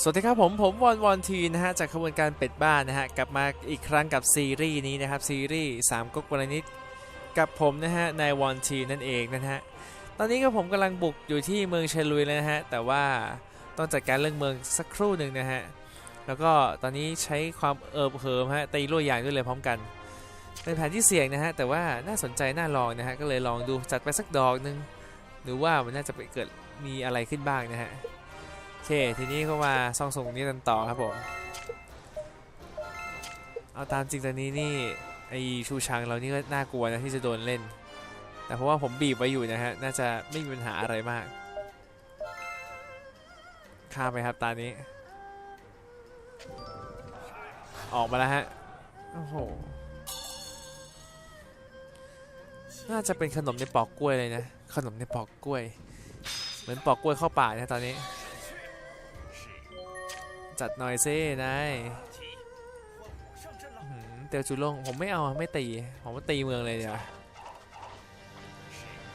สวัสดีครับผมผมวอนวอนทีนะฮะจากขบวนการเป็ดบ้านนะฮะกลับมาอีกครั้งกับซีรีส์นี้นะครับซีรีส์สามก๊กวรนิดกับผมนะฮะนายวอนทีนั่นเองนะฮะตอนนี้ก็ผมกำลังบุกอยู่ที่เมืองเชลุยแล้วนะฮะแต่ว่าต้องจัดการเรื่องเมืองสักครู่หนึ่งนะฮะแล้วก็ตอนนี้ใช้ความเอิบเหิมฮะตีรั่วอย่างด้วยเลยพร้อมกันเป็นแผนที่เสี่ยงนะฮะแต่ว่าน่าสนใจน่าลองนะฮะก็เลยลองดูจัดไปสักดอกหนึ่งหรือว่ามันน่าจะไปเกิดมีอะไรขึ้นบ้างนะฮะ เค ทีนี้ก็มาซ่องส่งนี้กันต่อครับผม เอาตามจริงตอนนี้นี่ไอชูชังเรานี่ก็น่ากลัวนะที่จะโดนเล่น แต่เพราะว่าผมบีบไว้อยู่นะฮะ น่าจะไม่มีปัญหาอะไรมากข้ามไปครับตานี้ ออกมาแล้วฮะ โอ้โห น่าจะเป็นขนมในปอกกล้วยเลยนะ ขนมในปอกกล้วย เหมือนปอกกล้วยเข้าป่านะตอนนี้ จัดหน่อยซินายเตียวจูลงผมไม่เอาไม่ตี ผมว่าตีเมืองเลยเดี๋ยว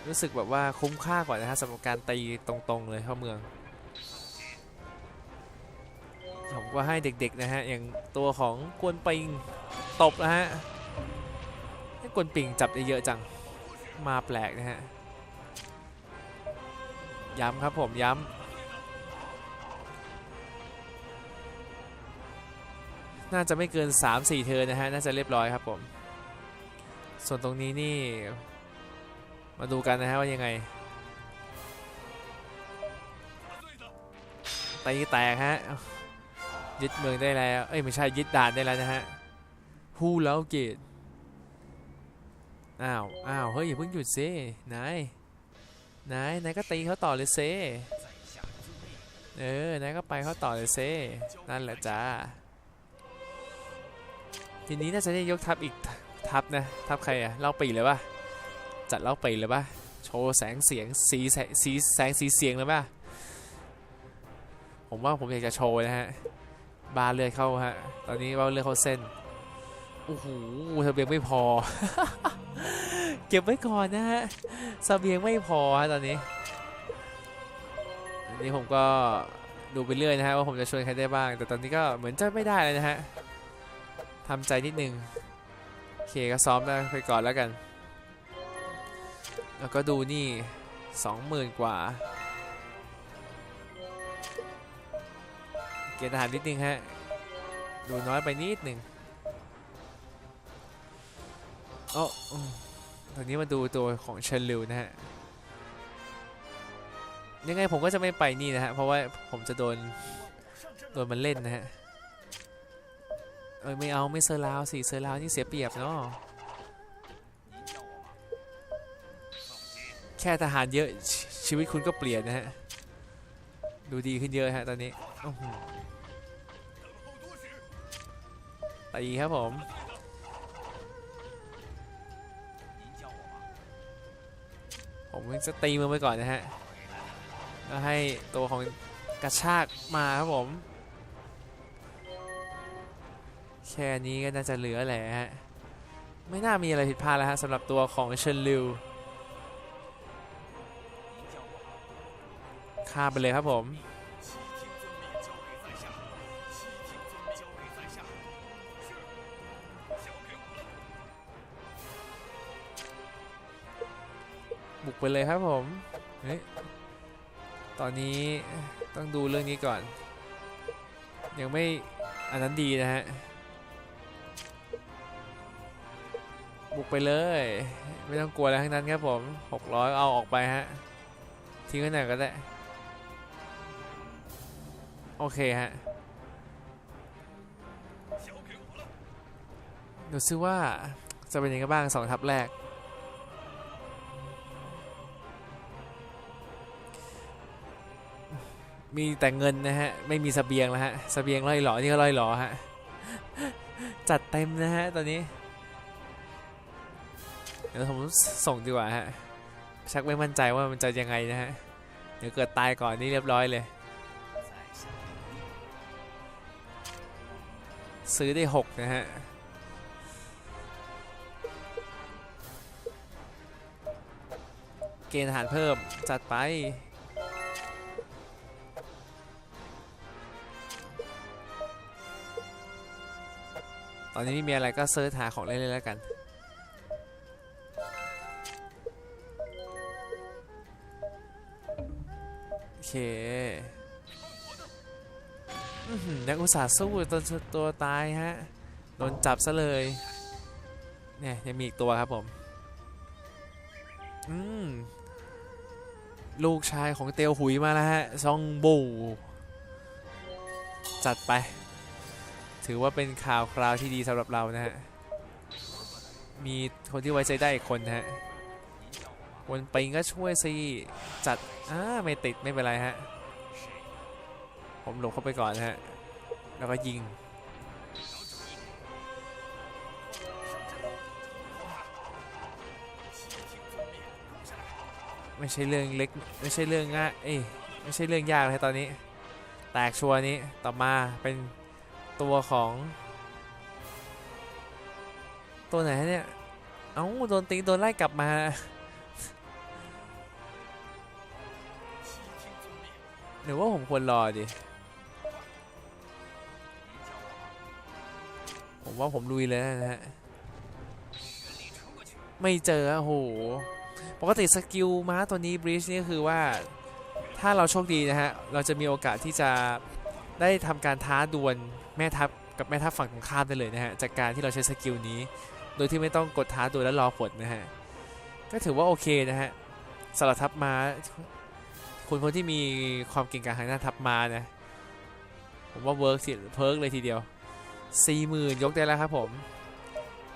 รู้สึกแบบว่าคุ้มค่ากว่านะฮะสำหรับการตีตรงๆเลยเข้าเมือง ผมก็ให้เด็กๆนะฮะ อย่างตัวของกวนปิงตบนะฮะให้กวนปิงจับได้เยอะจังมาแปลกนะฮะ ย้ำครับผมย้ำ น่าจะไม่เกิน 3-4 เทิร์นนะฮะ น่าจะเรียบร้อยครับผม ส่วนตรงนี้นี่ มาดูกันนะฮะว่ายังไงตีแตกฮะ ยึดเมืองได้แล้ว เอ้ยไม่ใช่ยึดด่านได้แล้วนะฮะฮูแล้วเกตอ้าว อ้าว เฮ้ยอย่าเพิ่งหยุดซินาย นาย นายก็ตีเขาต่อเลยเซเออ นายก็ไปเขาต่อเลยเซนั่นแหละจ้า ทีนี้น่าจะได้ยกทัพอีกทัพนะทัพใครอะเล่าปีเลยปะจัดเล่าปีเลยปะโชว์แสงเสียงสีแสงสีแสงสีเสียงเลยปะผมว่าผมอยากจะโชว์นะฮะบาเลือดเข้าฮะตอนนี้บาเลือดเข้าเส้นโอ้โหเบียงไม่พอ เก็บไว้ก่อนนะฮะเบียงไม่พอฮะตอนนี้อันนี้ผมก็ดูไปเรื่อยนะฮะว่าผมจะชวยใครได้บ้าง แต่ตอนนี้ก็เหมือนจะไม่ได้เลยนะฮะ ทำใจนิดนึงโอเคก็ซ้อมได้ไปก่อนแล้วกัน แล้วก็ดูนี่สองหมื่นกว่าเกณฑ์ทหารนิดนึงฮะ ดูน้อยไปนิดหนึ่งโอ้อืมตอนนี้มาดูตัวของเชนลิวนะฮะ ยังไงผมก็จะไม่ไปนี่นะฮะ เพราะว่าผมจะโดน โดนมันเล่นนะฮะ เอ้ยไม่เอาไม่เซอร์ลาวสิเซอร์ลาวนี่เสียเปรียบเนาะแค่ทหารเยอะชชีวิตคุณก็เปลี่ยนนะฮะ ดูดีขึ้นเยอะฮะตอนนี้ตีครับผมผมจะตีมือไปก่อนนะฮะแล้วให้ตัวของกระชากมาครับผม แค่นี้ก็น่าจะเหลือแหละฮะไม่น่ามีอะไรผิดพลาดแล้วฮะสำหรับตัวของเชนลิวข้าไปเลยครับผม บุกไปเลยครับผมเฮ้ยตอนนี้ต้องดูเรื่องนี้ก่อน ยังไม่อันนั้นดีนะฮะ บุกไปเลย ไม่ต้องกลัวอะไรทั้งนั้นครับผม 600 เอาออกไปฮะ ทิ้งไว้ไหนก็ได้ โอเคฮะ ดูซิว่าจะเป็นยังไงบ้างสองทัพแรก มีแต่เงินนะฮะ ไม่มีสเสบียงแล้วฮะสเสบียงล่อยหล่อนี่ก็ล่อยหล่อฮะ จัดเต็มนะฮะตอนนี้ ดี๋ยวผมส่งดีกว่าฮะ ชักไม่มั่นใจว่ามันจะยังไงนะฮะ เดี๋ยวเกิดตายก่อนนี่เรียบร้อยเลย ซื้อได้ 6 นะฮะ เกณฑ์อหารเพิ่มจัดไปตอนนี้ไม่มีอะไรก็เซิร์ชหาของเล่นๆแล้วกัน เคนักอุตสาห์สู้ตัวตัวตายฮะ โดนจับซะเลย เนี่ยยังมีอีกตัวครับผม อืม ลูกชายของเตียวหุยมาแล้วฮะ ซองบู จัดไป ถือว่าเป็นข่าวคราวที่ดีสำหรับเรานะฮะ มีคนที่ไว้ใจได้อีกคนนะฮะ วนปิงก็ช่วยสิจัดอ่าไม่ติดไม่เป็นไรฮะ ผมหลบเข้าไปก่อนฮะ แล้วก็ยิง ไม่ใช่เรื่องเล็ก ไม่ใช่เรื่องง่ายเอ้ยไม่ใช่เรื่องยากเลยตอนนี้ แตกชัวร์นี้ต่อมาเป็นตัวของ ตัวไหนเนี่ย เอ้าโดนตีโดนไล่กลับมา หรือว่าผมควรรอดิ ผมว่าผมลุยเลยนะฮะ ไม่เจอโอะโห ปกติสกิลม้าตัวนี้บริชนี่คือว่า ถ้าเราโชคดีนะฮะ เราจะมีโอกาสที่จะได้ทำการท้าดวลแม่ทัพกับแม่ทัพฝั่งตรงข้ามได้เลยนะฮะ จากการที่เราใช้สกิลนี้ โดยที่ไม่ต้องกดท้าดวลแล้วรอผลนะฮะ ก็ถือว่าโอเคนะฮะสำหรับทัพม้า คุณคนที่มีความเก่งกาจทางด้านทัพมานะ ผมว่าเวิร์กสิเพิร์กเลยทีเดียว40,000ยกได้แล้วครับผม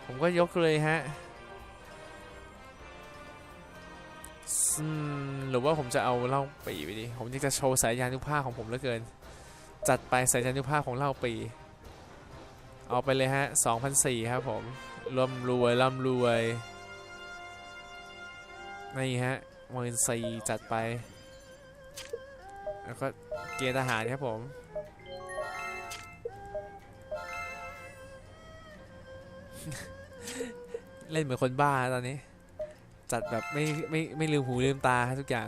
ผมก็ยกเลยฮะหรือว่าผมจะเอาเล่าปีไปดิผมอยากจะโชว์สายยานุภาพของผมเหลือเกิน จัดไปสายยานุภาพของเล่าปี เอาไปเลยฮะ2,004ครับผมร่ำรวยร่ำรวย นี่ฮะหมื่นสี่จัดไป แล้วก็เกียร์ทหารครับผม เล่นเหมือนคนบ้าตอนนี้ จัดแบบไม่ไม่ไม่ลืมหูลืมตาทุกอย่าง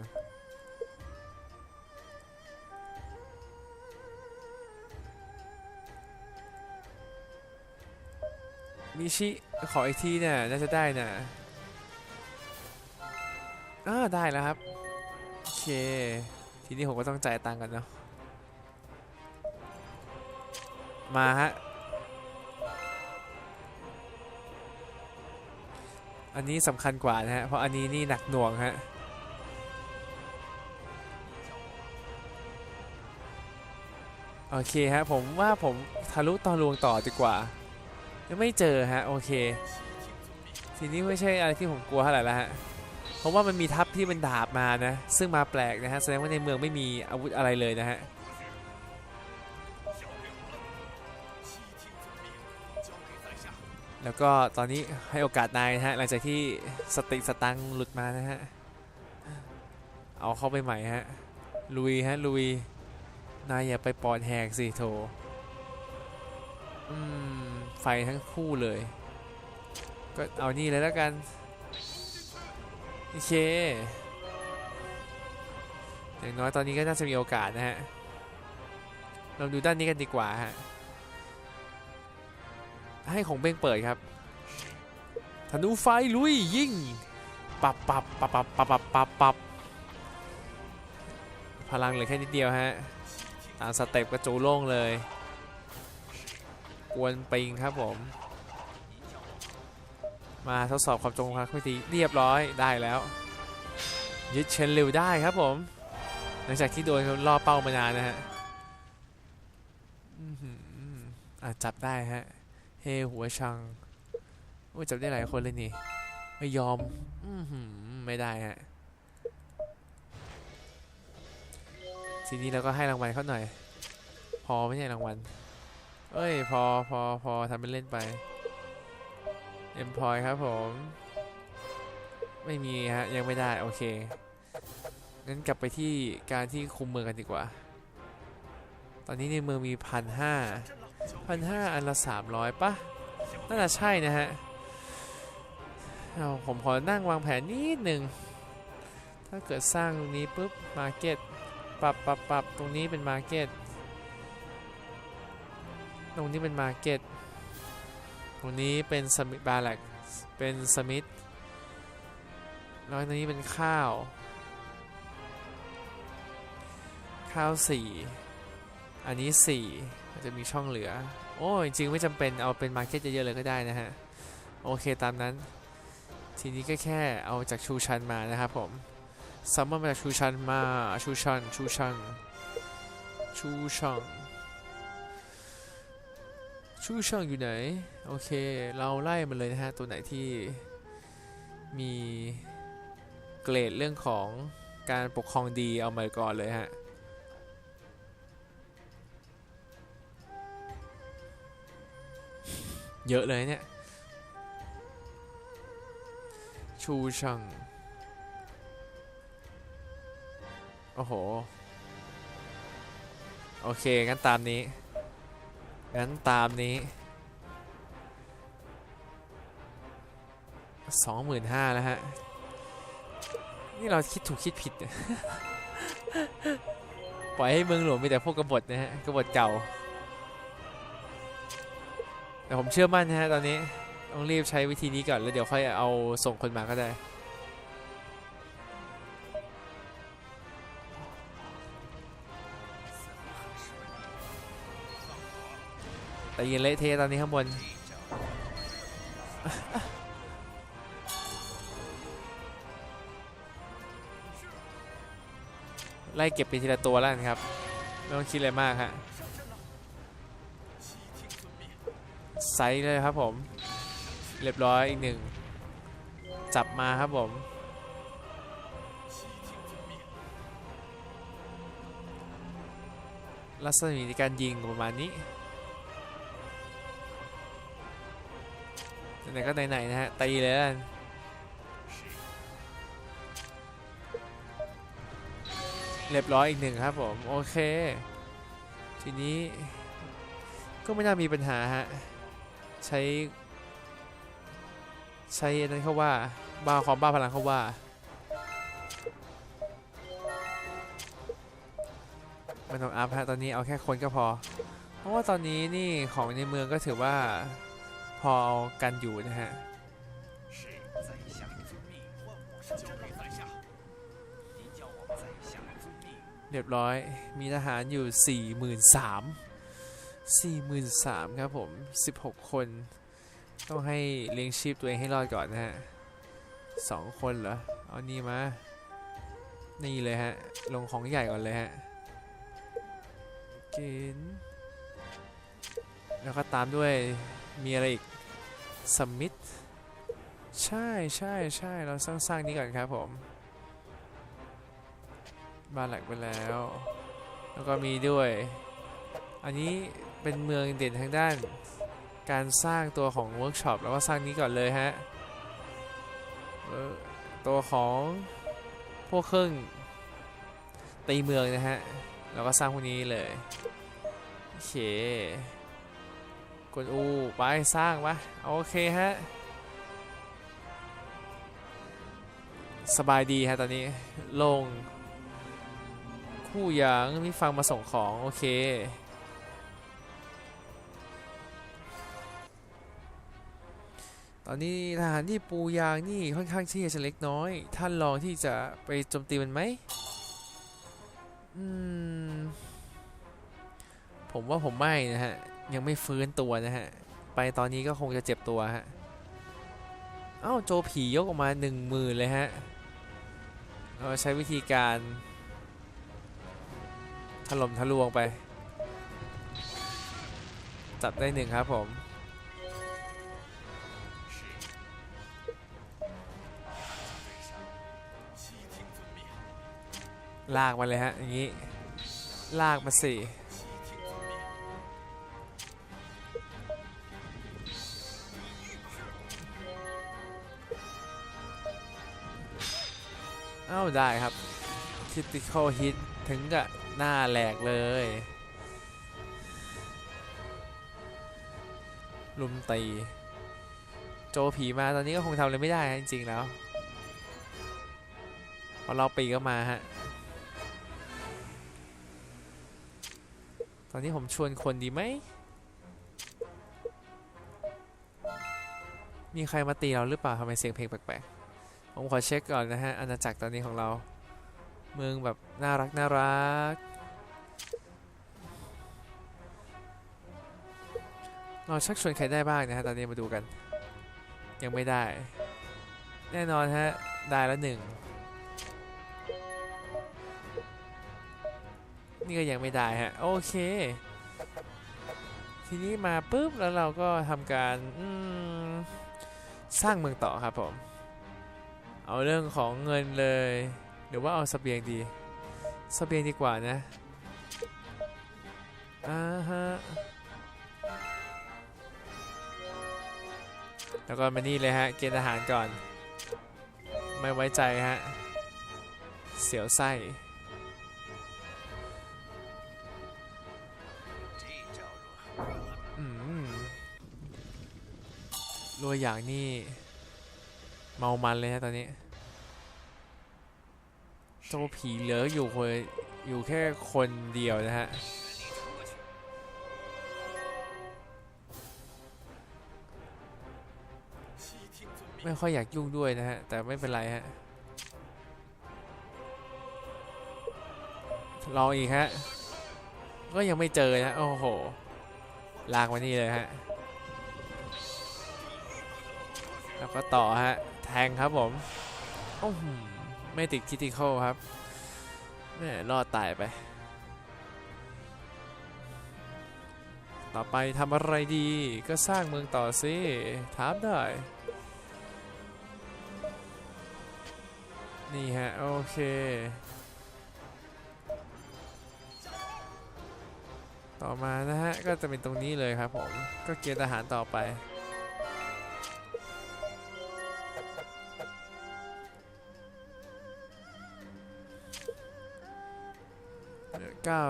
มิชิ ขออีกทีเนี่ยน่าจะได้น่ะอ่าได้แล้วครับ โอเค ทีนี้ผมก็ต้องจ่ายตังค์กันเนาะมาฮะ อันนี้สำคัญกว่านะฮะ เพราะอันนี้นี่หนักหน่วงฮะ โอเคฮะ ผมว่าผมทะลุตอนลวงต่อดีกว่า ยังไม่เจอฮะ โอเค ทีนี้ไม่ใช่อะไรที่ผมกลัวเท่าไหร่แล้วฮะ ราะว่ามันมีทัพที่เป็นดาบมานะ ซึ่งมาแปลกนะฮะ แสดงว่าในเมืองไม่มีอาวุธอะไรเลยนะฮะ แล้วก็ตอนนี้ให้โอกาสนายนะฮะ หลังจากที่สติสตังค์หลุดมานะฮะ เอาเข้าไปใหม่ฮะ ลุยฮะ ลุย นายอย่าไปปอดแหกสิโถอืม ไฟทั้งคู่เลย ก็เอานี่เลยแล้วกัน โอเค อย่างน้อยตอนนี้ก็น่าจะมีโอกาสนะฮะเราดูด้านนี้กันดีกว่าฮะ ให้ของเบ้งเปิดครับ ธนูไฟลุยยิงปับปับปับปับปับปับปับปับพลังเหลือแค่นิดเดียวฮะ ตามสเต็ปกระจูโล่งเลย กวนปิงครับผม มาทดสอบความจงรักภักดีเรียบร้อยได้แล้ว ยึดเชนเร็วได้ครับผม หลังจากที่โดนล่อเป้ามานานนะฮะอื้อหืออะจับได้ฮะ เฮหัวชังโอ้ยจับได้หลายคนเลยนี่ ไม่ยอมอือหือไม่ได้ฮะ ทีนี้เราก็ให้รางวัลเขาหน่อย พอไม่ใช่รางวัล เอ้ย พอพอพอทำเป็นเล่นไป เอ็มพอยครับผม ไม่มีฮะ ยังไม่ได้ โอเค งั้นกลับไปที่การที่คุมเมืองกันดีกว่า ตอนนี้ในเมืองมีพันห้าพันห้าอันละสามร้อยปะน่าจะใช่นะฮะเอาผมขอนั่งวางแผนนิดหนึ่ง ถ้าเกิดสร้างตรงนี้ปุ๊บมาร์เก็ตปรับปรับปรับตรงนี้เป็นมาร์เก็ตตรงนี้เป็นมาร์เก็ต รงนี้เป็นสมิธบาแลกเป็นสมิธแล้วอันนี้เป็นข้าว ข้าวสี่อันนี้สี่มันจะมีช่องเหลือ โอ้ยจริงไม่จำเป็นเอาเป็นมาร์เก็ตเยอะๆเลยก็ได้นะฮะ โอเคตามนั้น ทีนี้ก็แค่เอาจากชูชันมานะครับผมซัมเมอร์มาจากชูชันมา ชูชัน ชูชัน ชูชังชู ชังอยู่ไหน โอเค เราไล่มันเลยนะฮะ ตัวไหนที่มีเกรดเรื่องของการปกครองดีเอามาก่อนเลยฮะ เยอะเลยเนี่ย ชูชังโอ้โห โอเค งั้นตามนี้ งั้นตามนี้สองหมื่นห้าแล้วฮะ นี่เราคิดถูกคิดผิด ปล่อยให้เมืองหลวงมีแต่พวกกบฏนะฮะกบฏเก่า แต่ผมเชื่อมั่นนะฮะตอนนี้ ต้องรีบใช้วิธีนี้ก่อน แล้วเดี๋ยวค่อยเอาส่งคนมาก็ได้ แต่ยินเละเทตอนนี้ข้างบน ไล่เก็บไปทีละตัวแล้วครับ ไม่ต้องคิดอะไรมากฮะไซส์เลยครับผม เรียบร้อยอีกหนึ่ง จับมาครับผมลักษณะในการยิงประมาณนี้ ไหนก็ไหนๆนะฮะตีเลยกันเรียบร้อยอีกหนึ่งครับผมโอเค ทีนี้ก็ไม่น่ามีปัญหาฮะ ใช้ ใช้อันนั้นเขาว่าบ้าความบ้าพลังเขาว่า ไม่ต้องอัพฮะตอนนี้เอาแค่คนก็พอ เพราะว่าตอนนี้นี่ของในเมืองก็ถือว่า พอกันอยู่นะฮะเรียบร้อยมีทหารอยู่ 43,000 43,000ครับผม 16 คน ต้องให้เลี้ยงชีพตัวเองให้รอดก่อนนะฮะสองคนเหรอ เอานี่มา นี่เลยฮะ ลงของใหญ่ก่อนเลยฮะกินแล้วก็ตามด้วย มีอะไรอีกสมิธใช่ใช่ใช่เราสร้างสร้างนี้ก่อนครับผมบ้านหลักไปแล้ว แล้วก็มีด้วย อันนี้เป็นเมืองเด่นทางด้าน การสร้างตัวของเวิร์กช็อปแล้วก็สร้างนี้ก่อนเลยฮะตัวของพวกเครื่องตีเมืองนะฮะแล้วก็สร้างพวกนี้เลย โอเค กดอูไปสร้างปะโอเคฮะ สบายดีฮะตอนนี้ลง คู่ยางมีฟังมาส่งของ โอเคตอนนี้ทหารที่ปูยางนี่ค่อนข้างที่จะเล็กน้อย ท่านลองที่จะไปโจมตีมันไหมอืม ผมว่าผมไม่นะฮะ ยังไม่ฟื้นตัวนะฮะ ไปตอนนี้ก็คงจะเจ็บตัวฮะเอ้าโจผียกออกมาหนึ่งมือเลยฮะเราใช้วิธีการถล่มทะลวงไป จับได้หนึ่งครับผม ลากมาเลยฮะ อย่างนี้ ลากมาสี่ ได้ครับ critical hit ถึงกับหน้าแหลกเลยลุมตีโจผีมาตอนนี้ก็คงทำอะไรไม่ได้จริงๆแล้วพอเราปีก็มาฮะ ตอนนี้ผมชวนคนดีไหม มีใครมาตีเราหรือเปล่าทำไมเสียงเพลงแปลกๆ ผมขอเช็คก่อนนะฮะอาณาจักรตอนนี้ของเรา เมืองแบบน่ารักน่ารัก เราชักชวนใครได้บ้างนะฮะตอนนี้มาดูกัน ยังไม่ได้ แน่นอนฮะ ได้แล้วหนึ่งนี่ก็ยังไม่ได้ฮะ โอเค ทีนี้มาปุ๊บแล้วเราก็ทำการสร้างเมืองต่อครับผม เอาเรื่องของเงินเลยหรือว่าเอาสเสบียงดีสเสบียงดีกว่านะอ่าฮะแล้วก็มานี่เลยฮะเกณฑ์ทหารก่อน ไม่ไว้ใจฮะ เสียวไส้รวยอย่างนี้ เมามันเลยฮะตอนนี้ตัวผีเหลืออยู่คนอยู่แค่คนเดียวนะฮะไม่ค่อยอยากยุ่งด้วยนะฮะ แต่ไม่เป็นไรฮะลองอีกฮะ ก็ยังไม่เจอนะ โอ้โห ลากมานี่เลยฮะ แล้วก็ต่อฮะ แทงครับผมโอ้โหไม่ติดคิติคอลครับแม่รอดตายไป ต่อไปทำอะไรดีก็สร้างเมืองต่อสิถามได้ นี่ฮะ โอเคต่อมานะฮะ ก็จะเป็นตรงนี้เลยครับผม ก็เกณฑ์ทหารต่อไป เหลือเก้า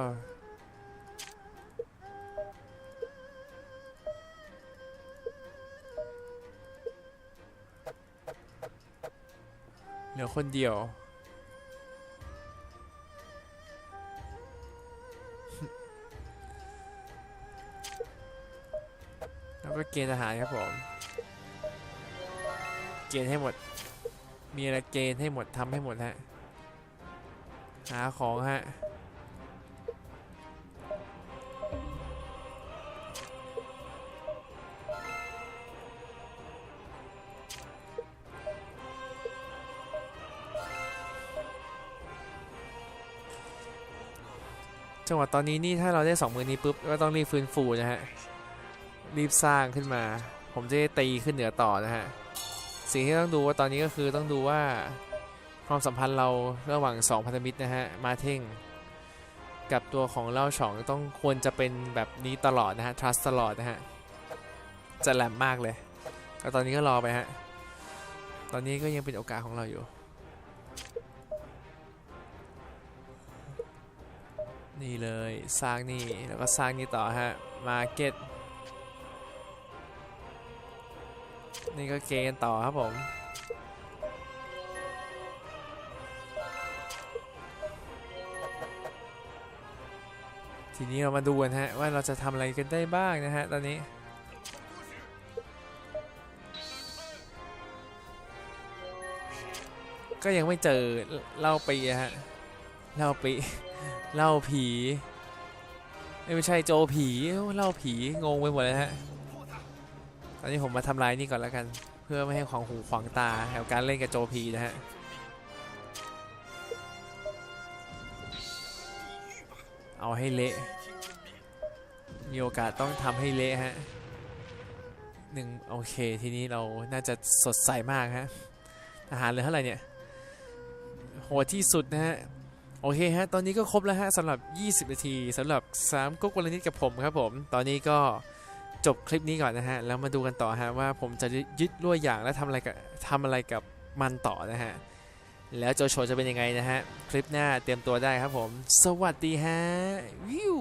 เหลือคนเดียว แล้วก็เกณฑ์ทหารครับผม เกณฑ์ให้หมด มีอะไรเกณฑ์ให้หมดทำให้หมดฮะ หาของฮะ จังหวะตอนนี้นี่ถ้าเราได้สองมือนี้ปุ๊บก็ต้องรีบฟื้นฟูนะฮะ รีบสร้างขึ้นมา ผมจะตีขึ้นเหนือต่อนะฮะ สิ่งที่ต้องดูว่าตอนนี้ก็คือต้องดูว่าความสัมพันธ์เราระหว่างสองพันธมิตรนะฮะ มาเท่ง กับตัวของเล่าฉองต้องควรจะเป็นแบบนี้ตลอดนะฮะ trust ตลอดนะฮะ จะแหลมมากเลยก็ตอนนี้ก็รอไปฮะ ตอนนี้ก็ยังเป็นโอกาสของเราอยู่ นี่เลยสร้างนี่แล้วก็สร้างนี่ต่อฮะมาเก็ตนี่ก็เกณฑ์ต่อครับผมทีนี้เรามาดูกันฮะว่าเราจะทำอะไรกันได้บ้างนะฮะตอนนี้ ก็ยังไม่เจอเล่าปีฮะเล่าปี เล่าผีไม่ใช่โจผีเล่าผีงงไปหมดเลยฮะตอนนี้ผมมาทำลายนี่ก่อนแล้วกัน เพื่อไม่ให้ของหูขวางตาแถวการเล่นกับโจผีนะฮะเอาให้เละมีโอกาสต้องทำให้เละฮะหนึ่งโอเคทีนี้เราน่าจะสดใสมากฮะทหารเหลือเท่าไหร่เนี่ยโหดที่สุดนะฮะ โอเคฮะ ตอนนี้ก็ครบแล้วฮะสำหรับ 20 นาทีสำหรับ 3ก๊กวลนิดกับผมครับผม ตอนนี้ก็จบคลิปนี้ก่อนนะฮะ แล้วมาดูกันต่อฮะว่าผมจะยึดล่วอย่างและทำอะไรกับทำอะไรกับมันต่อนะฮะ แล้วโจโฉจะเป็นยังไงนะฮะ คลิปหน้าเตรียมตัวได้ครับผม สวัสดีฮะวิว